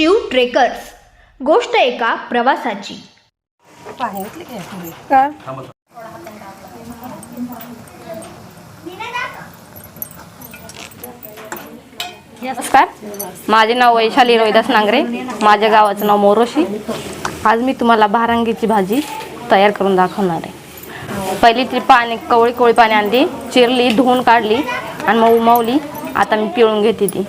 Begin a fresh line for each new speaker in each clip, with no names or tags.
Shiv trekkers. गोष्ट एका प्रवासाची.
का
नमस्कार. माझे नाव वैशाली रोहिदास नांगरे. माझ्या गावाचं नाव मोरोशी. आज मी तुम्हाला भारांगीची भाजी तयार करून दाखवणार आहे. पहिली ती पाणी कवळी कवळी पाणी आणली चिरली धुवून काढली आणि मग उमावली आता मी पिळून घेते ती.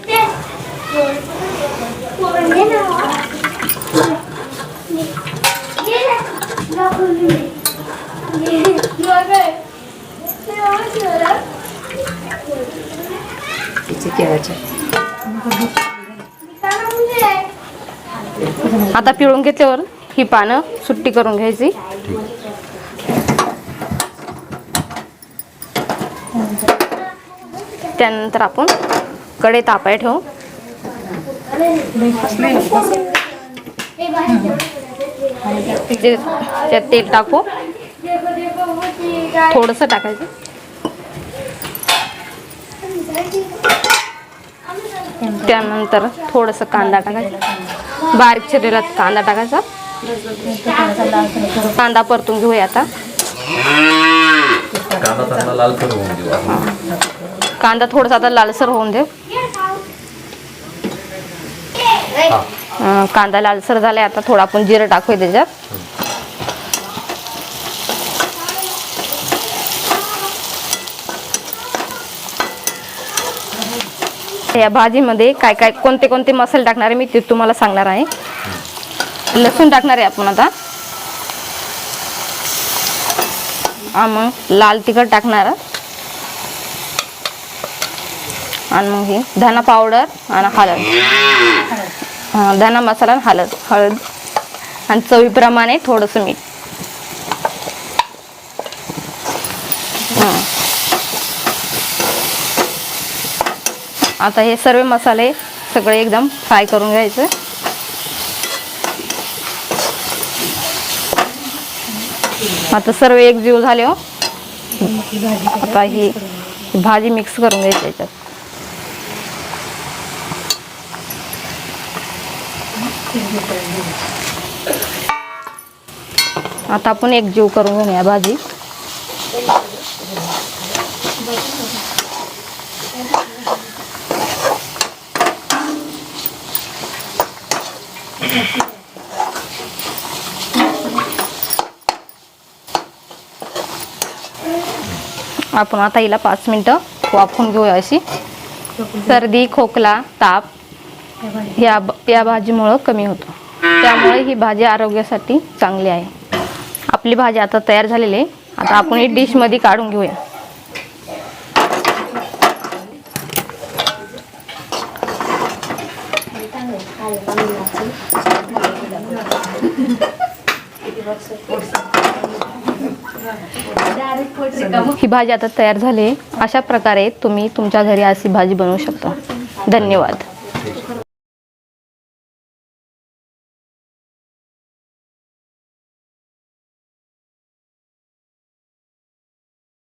आता पिळून घेतल्यावर ही पानं सुट्टी करून घ्यायची. त्यानंतर आपण कडे तापाय ठेवू. त्यात तेल टाकू. थोडंसं टाकायचं. त्यानंतर थोडंसं कांदा टाकायचा. बारीक चिरलेला कांदा टाकायचा. कांदा परतून घेऊया आता.
कांदा
थोडासा आता लालसर होऊन देऊ. अं, कांदा लालसर झालाय आता थोडा आपण जिरं टाकूया त्याच्यात. या भाजीमध्ये काय काय कोणते कोणते मसाले टाकणार आहे मी ते तुम्हाला सांगणार आहे. लसूण टाकणार आहे आपण आता. हा, मग लाल तिखट टाकणार. आणि मग हे धना पावडर आणि हळद. धना मसाला आणि हळद. हळद आणि चवीप्रमाणे थोडंसं मीठ. आता हे सर्व मसाले सगळे एकदम फ्राय करून घ्यायचे. आता सर्व एकजीव झाले हो. आता ही भाजी मिक्स करून घ्यायची याच्यात. आता आपण एक जीव करून घेऊया भाजी. आपण आता हिला पाच मिनटं वाफून घेऊया अशी. सर्दी खोकला ताप. या या भाजीमुळं कमी होतो. त्यामुळे ही भाजी आरोग्यासाठी चांगली आहे. आपली भाजी आता तयार झालेली आहे. आता आपण ही डिशमध्ये काढून घेऊया. ही भाजी आता तयार झाली आहे. अशा प्रकारे तुम्ही तुमच्या घरी अशी भाजी बनवू शकता. धन्यवाद.